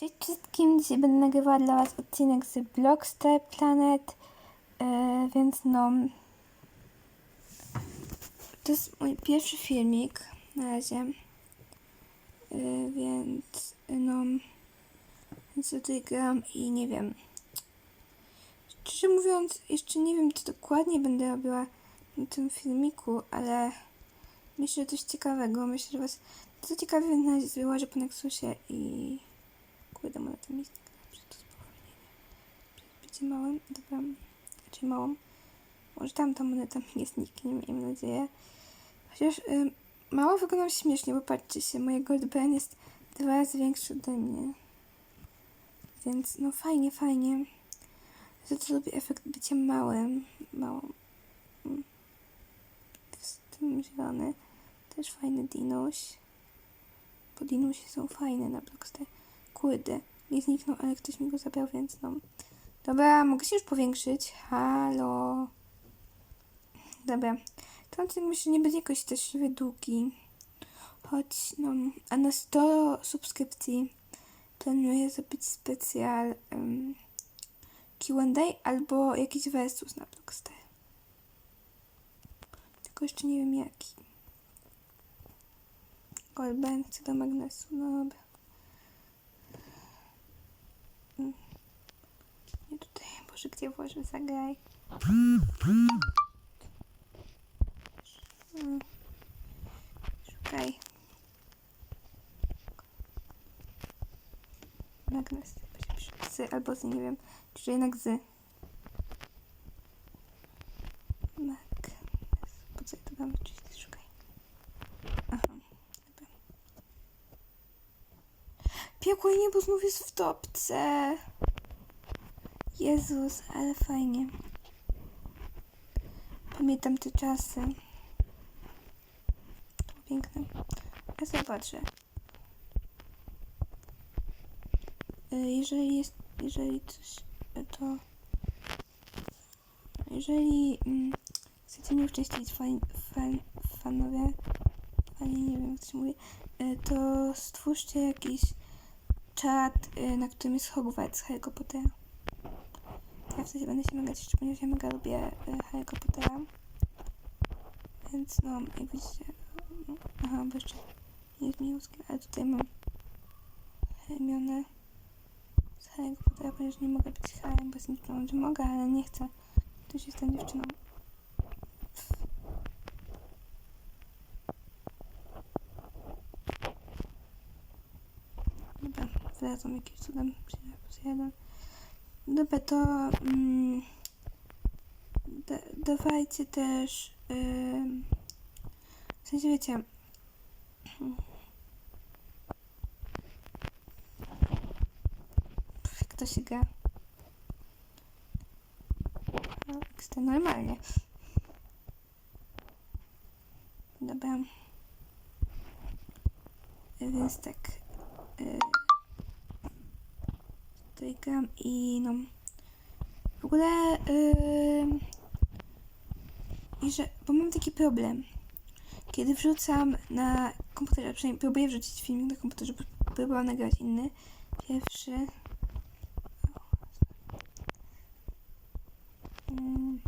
Cześć wszystkim, dzisiaj będę nagrywała dla Was odcinek z Blockstar Planet, e, więc no... To jest mój pierwszy filmik na razie, e, więc no... Więc tutaj gram i nie wiem... Szczerze mówiąc, jeszcze nie wiem, co dokładnie będę robiła na tym filmiku, ale myślę, że coś ciekawego. Myślę, że Was co ciekawie na razie wyłażę po Nexusie i... Kurde, moneta zniknęła przez to spowolnienie. Bycie małym, dobra, raczej małą. Może tamta moneta mi nie zniknie, miejmy nadzieję. Chociaż y, mało wyglądam śmiesznie, bo patrzcie się, moje goldband jest dwa razy większy ode mnie. Więc no fajnie, fajnie. Za to lubię efekt bycia małym. Małą. Mm. Z tym zielony. Też fajny dinuś. Bo dinusie są fajne na Blockstar. Kurde, nie zniknął, ale ktoś mi go zabrał, więc no. Dobra, mogę się już powiększyć. Halo. Dobra. Ten odcinek myślę, nie będzie jakoś też długi. Choć, no, a na 100 subskrypcji planuję zrobić specjal um, Q&A albo jakiś versus na Blockstar. Tylko jeszcze nie wiem jaki. Goldband chce do magnesu, no dobra. Nie tutaj, Boże, gdzie włożę zagraj. Mm. Szukaj. Magnes. Z albo z, nie wiem. Czy jednak z. Magnes. Po co ja to dam? Czyli szukaj. Aha. Dobra. Piekło i niebo znów jest w topce. Jezus, ale fajnie. Pamiętam te czasy. To piękne. Ja zobaczę. Y, Jeżeli jest, jeżeli coś, y, to jeżeli mm, chcecie mnie uczestniczyć fan, fan, fanowie, fani, nie wiem to się mówi, y, to stwórzcie jakiś czat, y, na którym jest Hogwarts Harry'ego Pottera. Ja wtedy będę się mega cieszyć, ponieważ ja mega lubię y, Harry'ego Pottera. Więc no, jak widzicie, no, aha, bo jeszcze nie zmienił skin, ale tutaj mam Hermionę z Harry'ego Pottera, ponieważ nie mogę być Harrym, bo dziewczyną, że mogę, ale nie chcę. Też jestem dziewczyną. Wracam jakimś cudem. Plus jeden. Dobra, to mm, da, dawajcie też ym, w sensie wiecie Pff, jak to się gra no, normalnie dobra więc tak y, gram i no w ogóle yy, że, bo mam taki problem kiedy wrzucam na komputerze, przynajmniej próbuję wrzucić filmik na komputerze, bo próbowałam nagrać inny pierwszy Mm.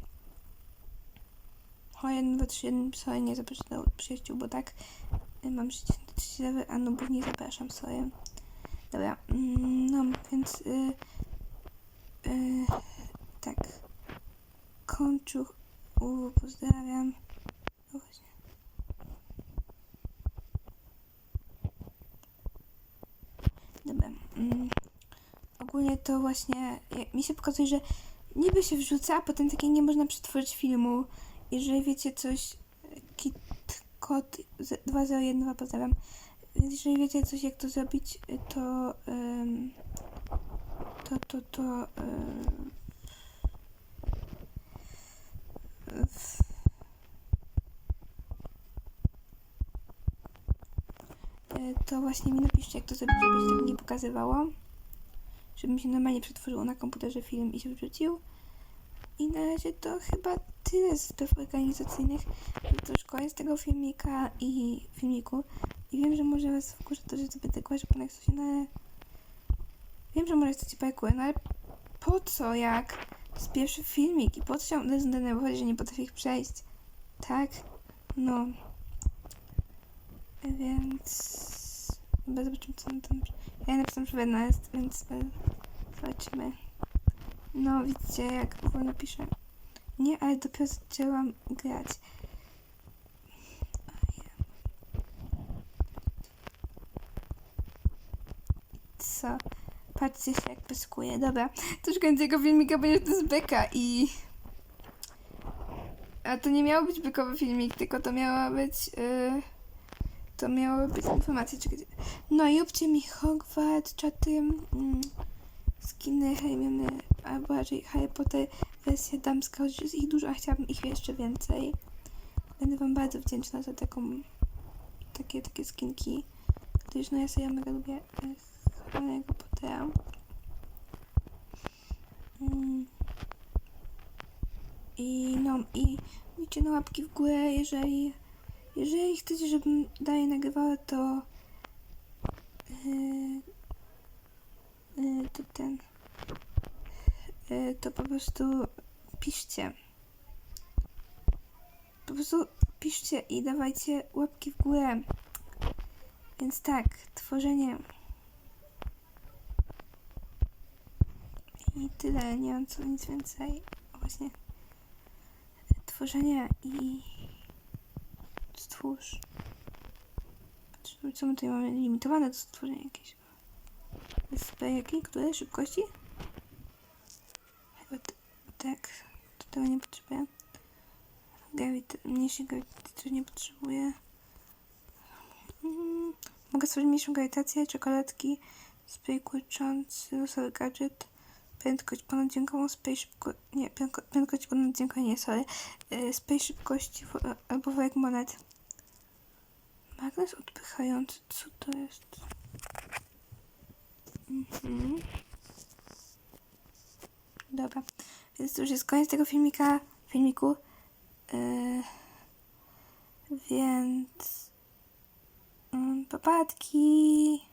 O, 1, 2, 3, 1, sorry, nie zapraszam do przyjaciół, bo tak y, mam 33 level, a no bo nie zapraszam, sorry. Dobra, mm, więc y, y, tak. Kończuch, u, pozdrawiam. O, właśnie. Dobra. Mm, ogólnie to właśnie mi się pokazuje, że niby się wrzuca, a potem takie nie można przetworzyć filmu. Jeżeli wiecie coś, kit kod 201 pozdrawiam. Więc jeżeli wiecie coś jak to zrobić, to ym, to to to ym, w- y, to właśnie mi napiszcie jak to zrobić, żeby się tak nie pokazywało. Żeby mi się normalnie przetworzyło na komputerze film i się wrzucił. I na razie to chyba tyle z spraw organizacyjnych. To już koniec tego filmika i filmiku. I wiem, że może was wkurza to, że zbyt głaszę po Nexusie, no ale Wiem, że może chcecie parkour, no ale po co jak? To jest pierwszy filmik i po co się zdenerwować, że nie potrafię ich przejść? Tak? No. Więc... Chyba zobaczymy, co on tam... Ja napisałam, że Werna jest, więc... Zobaczymy. No, widzicie, jak wolno piszę. Nie, ale dopiero zaczęłam grać. Co? Patrzcie się, jak pyskuje. Dobra, koniec tego filmika, ponieważ to jest beka i... A to nie miał być bekowy filmik, tylko to miała być... Yy... To miały być informacje. Czekajcie. No i róbcie mi Hogwarts, czaty, mm, skiny, Hermiony, albo raczej Harry Potter, wersja damska, choć jest ich dużo, a chciałabym ich jeszcze więcej. Będę wam bardzo wdzięczna za taką, takie, takie skinki, gdyż no ja sobie mega lubię e, Harry'ego Pottera. Mm. I no, i dajcie na łapki w górę, jeżeli jeżeli chcecie, żebym dalej nagrywała, to yy, yy, to ten yy, to po prostu piszcie. Po prostu piszcie i dawajcie łapki w górę. Więc tak, tworzenie. I tyle, nie mam co nic więcej. Właśnie. Tworzenie i stwórz. Patrz, Co my tutaj mamy limitowane do stworzenia jakieś. Sprayaki, które szybkości? Chyba tak, to tego nie potrzebuję. Gravity, mniejszej grawitacji nie potrzebuję. Mm, mogę stworzyć mniejszą grawitację, czekoladki, spray kurczący, losowy gadżet, prędkość ponaddźwiękową, spray szybko... Nie, prędko, prędkość ponaddźwiękowa nie, sorry. Yy, spray szybkości albo worek monet. Magnes odpychający, co to jest? Mhm. Dobra, więc to już jest koniec tego filmika, filmiku. Yy, więc... Papatki.